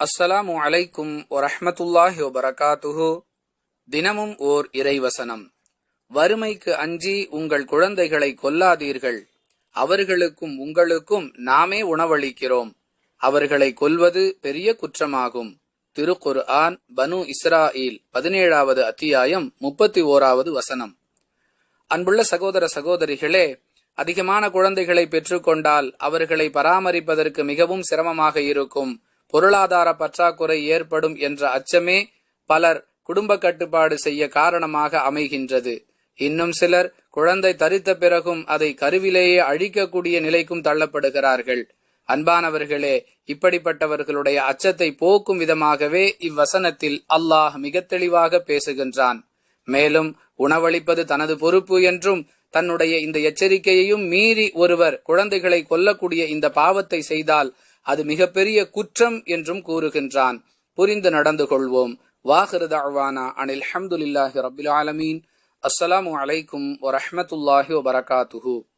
அஸ்ஸலாமு அலைக்கும் வரஹ்மத்துல்லாஹி வபரகாத்துஹு. தினமும் ஓர் இறைவசனம். வறுமைக்கு அஞ்சி உங்கள் குழந்தைகளை கொல்லாதீர்கள். அவர்களுக்கும் உங்களுக்கும் நாமே உணவளிக்கிறோம். அவர்களை கொல்வது பெரிய குற்றமாகும். திருக்குர் ஆன் பனு இஸ்ராயில் பதினேழாவது அத்தியாயம் முப்பத்தி ஓராவது வசனம். அன்புள்ள சகோதர சகோதரிகளே அதிகமான குழந்தைகளை பெற்றுக்கொண்டால் அவர்களை பராமரிப்பதற்கு மிகவும் சிரமமாக இருக்கும். பொருளாதார பற்றாக்குறை ஏற்படும் என்ற அச்சமே பலர் குடும்ப கட்டுப்பாடு செய்ய காரணமாக அமைகின்றது. இன்னும் சிலர் குழந்தை தரித்த பிறகும் அதை கருவிலேயே அழிக்கக்கூடிய நிலைக்கும் தள்ளப்படுகிறார்கள். அன்பானவர்களே இப்படிப்பட்டவர்களுடைய அச்சத்தை போக்கும் விதமாகவே இவ்வசனத்தில் அல்லாஹ் மிக தெளிவாக பேசுகின்றான். மேலும் உணவளிப்பது தனது பொறுப்பு என்றும் தன்னுடைய இந்த எச்சரிக்கையையும் மீறி ஒருவர் குழந்தைகளை கொல்லக்கூடிய இந்த பாவத்தை செய்தால் அது மிகப்பெரிய குற்றம் என்றும் கூறுகின்றான். புரிந்து நடந்து கொள்வோம். வாஹிருதாவானா அனில் ஹம்துலில்லாஹி ரபில் ஆலமீன். அஸ்ஸலாமு அலைக்கும் வரஹ்மத்துல்லாஹி வபரகாத்துஹூ.